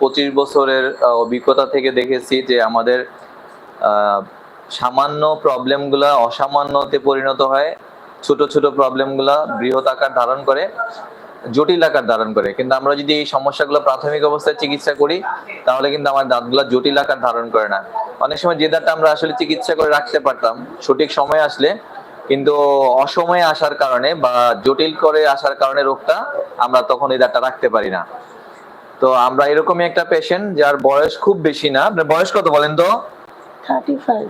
পঁচিশ বছরের অভিজ্ঞতা থেকে দেখেছি যে আমাদের সামান্য প্রবলেমগুলা অসামান্যতে পরিণত হয়। ছোট ছোট প্রবলেমগুলা বৃহৎ আকার ধারণ করে, জটিল আকার ধারণ করে। কিন্তু আমরা যদি এই সমস্যাগুলো প্রাথমিক অবস্থায় চিকিৎসা করি, তাহলে কিন্তু আমার দাঁতগুলো জটিল আকার ধারণ করে না। অনেক সময় যে দাঁতটা আমরা আসলে চিকিৎসা করে রাখতে পারতাম, সঠিক সময় আসলে, কিন্তু অসময়ে আসার কারণে বা জটিল করে আসার কারণে রোগটা আমরা তখন এই দাঁতটা রাখতে পারি না। তো আমরা এরকমই একটা পেশেন্ট যার বয়স খুব বেশি না। আপনার বয়স কত বলেন তো? থার্টি ফাইভ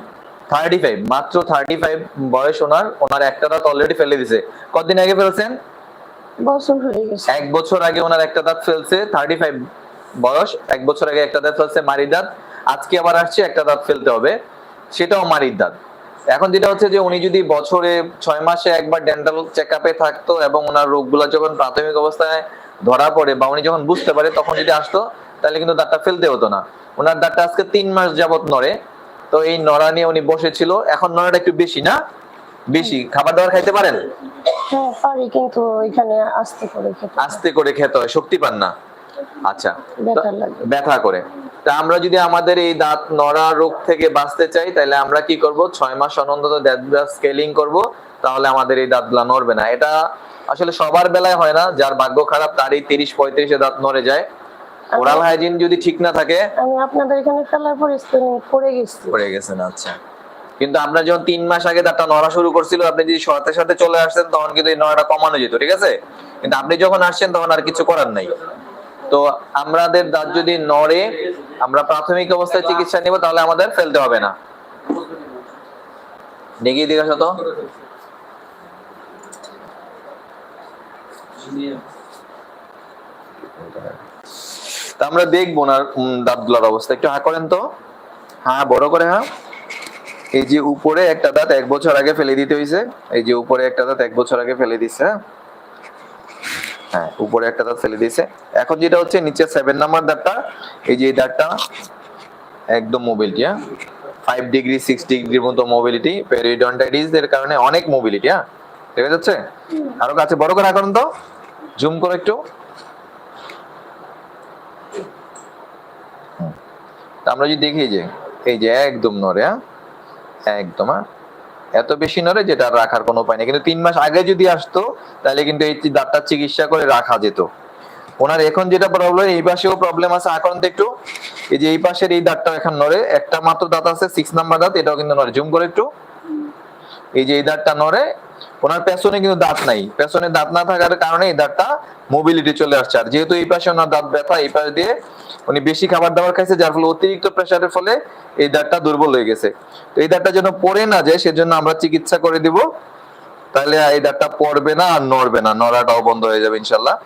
থার্টি ফাইভ মাত্র থার্টি ফাইভ বয়স ওনার। ওনার একটা দাঁত অলরেডি ফেলে দিছে। কতদিন আগে ফেলছেন? বছর হয়ে গেছে। এক বছর আগে ওনার একটা দাঁত ফেলছে থার্টি ফাইভ বয়স। এক বছর আগে একটা দাঁত ফেলছে মারির দাঁত। আজকে আবার আসছে একটা দাঁত ফেলতে হবে। সেটাও মারির দাঁত। এখন যেটা হচ্ছে যে উনি যদি বছরে ছয় মাসে একবার ডেন্টাল চেক আপে থাকতো এবং ওনার রোগগুলো যখন প্রাথমিক অবস্থায় ধরা পড়ে বা উনি যখন বুঝতে পারে তখন যদি আসতো তাহলে কিন্তু দাঁতটা ফেলতে হতো না। ওনার দাঁতটা আজকে তিন মাস যাবত নড়ে। তো এই নড়া নিয়ে উনি বসেছিল। এখন নড়াটা একটু বেশি না? বেশি। খাবার দাবার খাইতে পারেন? হ্যাঁ পারি কিন্তু এখানে আস্তে করে খেতে আস্তে করে খেতে হয়। শক্তি পান না। আচ্ছা ব্যথা করে। তা আমরা যদি আমাদের এই দাঁত নড়া রোগ থেকে বাঁচতে চাই তাহলে আমরা কি করব? ছয় মাস অনন্তত দাঁত স্কেলিং করব তাহলে আমাদের এই দাঁতগুলা নড়বে না। এটা আসলে সবার বেলায় হয় না যার ভাগ্য খারাপ তারই তিরিশ পঁয়ত্রিশে দাঁত নড়ে যায়। ওরাল হাইজিন যদি ঠিক না থাকে আমি আপনাদের এখানে ফেলার পর পড়ে গেছি। পড়ে গেছেন আচ্ছা। কিন্তু আপনার যখন তিন মাস আগে দাঁতটা নড়া শুরু করছিল আপনি যদি সাথে সাথে চলে আসতেন তখন কিন্তু এই নড়াটা কমানো যেত ঠিক আছে? কিন্তু আপনি যখন আসছেন তখন আর কিছু করার নাই। তো আমাদের দাঁত যদি নড়ে, আমরা প্রাথমিক অবস্থায় চিকিৎসা নিব, তাহলে আমাদের ফেলতে হবে না। তা? আমরা দেখব না দাঁতগুলোর অবস্থা। একটু হা করেন তো। হ্যাঁ বড় করে হ্যাঁ এই যে উপরে একটা দাঁত এক বছর আগে ফেলে দিতে হয়েছে এই যে উপরে একটা দাঁত এক বছর আগে ফেলে দিছে হ্যাঁ? হ্যাঁ উপরে একটা দাঁত ফেলে দিয়েছে। এখন যেটা হচ্ছে, নিচে সেভেন নাম্বার দাঁতটা এই যে দাঁতটা একদম মোবিলিটি হ্যাঁ? ফাইভ ডিগ্রি সিক্স ডিগ্রির মতো মোবিলিটি পেরিডন্টাইটিস এর কারণে অনেক মোবিলিটি হ্যাঁ? দেখা যাচ্ছে? আরও কাছে বড় করে এখন তো। জুম করে একটু। আমরা যদি দেখি যে, এই যে একদম নড়ে হ্যাঁ? একদম হ্যাঁ? এত বেশি নড়ে যেটা আর রাখার কোনো উপায় নেই। কিন্তু তিন মাস আগে যদি আসতো, তাহলে কিন্তু এই দাঁতটা চিকিৎসা করে রাখা যেত। ওনার এখন যেটা প্রবলেম এই পাশেও প্রবলেম আছে। তো একটু, এই যে এই পাশের এই দাঁতটা এখন নড়ে। একটা মাত্র দাঁত আছে সিক্স নাম্বার দাঁত, এটাও কিন্তু নড়ে। জুম করে একটু। এই যে এই দাঁতটা নড়ে ওনার পেছনে কিন্তু দাঁত নাই। পেছনে দাঁত না থাকার কারণে এই দাঁতটা মোবিলিটি চলে আসছে। আর যেহেতু এই পাশে ওনার দাঁত ব্যথা, এই পাশ দিয়ে উনি বেশি খাবার দাবার খাইছে, যার ফলে অতিরিক্ত প্রেসারের ফলে এই দাঁতটা দুর্বল হয়ে গেছে। তো এই দাঁতটা যেন পড়ে না যায়, সেজন্য আমরা চিকিৎসা করে দিব। তাহলে এই দাঁতটা পড়বে না আর নড়বে না, নড়াটাও বন্ধ হয়ে যাবে ইনশাল্লাহ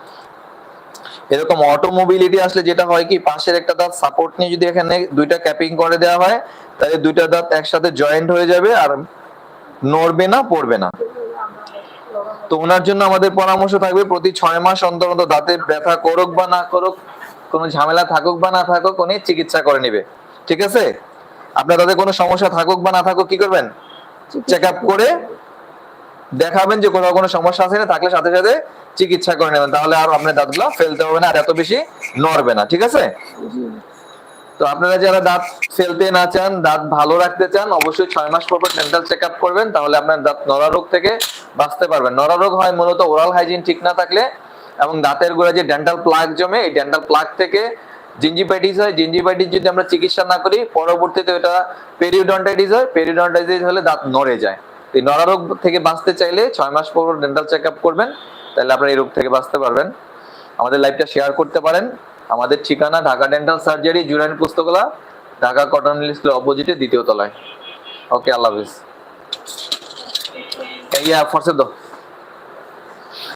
এরকম অটোমোবিলিটি আসলে যেটা হয় কি, পাশের একটা দাঁত সাপোর্ট নিয়ে যদি এখানে দুইটা ক্যাপিং করে দেওয়া হয়, তাহলে দুইটা দাঁত একসাথে জয়েন্ট হয়ে যাবে আর নড়বে না, পড়বে না। তো ওনার জন্য আমাদের পরামর্শ থাকবে প্রতি ছয় মাস অন্তর অন্তর দাঁতে ব্যথা করুক বা না করুক কোনো ঝামেলা থাকুক বা না থাকুক উনি চিকিৎসা করে নেবে। ঠিক আছে? আপনার তাদের কোনো সমস্যা থাকুক বা না থাকুক কি করবেন? চেক আপ করে দেখাবেন যে কোথাও কোনো সমস্যা আছে না থাকলে সাথে সাথে চিকিৎসা করে নেবেন। তাহলে আর আপনার দাঁতগুলো ফেলতে হবে না আর এত বেশি নড়বে না ঠিক আছে? তো আপনারা যারা দাঁত ফেলতে না চান দাঁত ভালো রাখতে চান অবশ্যই ছয় মাস পর পর ডেন্টাল চেক আপ করবেন। তাহলে আপনার দাঁত নড়া রোগ থেকে বাঁচতে পারবেন নড়া রোগ হয় মূলত ওরাল হাইজিন ঠিক না থাকলে এবং দাঁতের গোড়ায় যে ডেন্টাল প্লাগ জমে, এই ডেন্টাল প্লাগ থেকে জিঞ্জিপাইটিস হয়। জিঞ্জিপাইটিস যদি আমরা চিকিৎসা না করি, পরবর্তীতে এটা পেরিওডন্টাইটিস হয়। পেরিওডন্টাইটিস হলে দাঁত নড়ে যায়। এই নড়া রোগ থেকে বাঁচতে চাইলে ছয় মাস পর ডেন্টাল চেক আপ করবেন, তাহলে আপনারা এই রোগ থেকে বাঁচতে পারবেন। আমাদের লাইভটা শেয়ার করতে পারেন। আমাদের ঠিকানা Dhaka dental surgery Jurain Pustakola, Dhaka cotton স্কুলের অপোজিটে দ্বিতীয় তলায়। ওকে আল্লাহ হাফিজ। ইয়া ফর্সে দো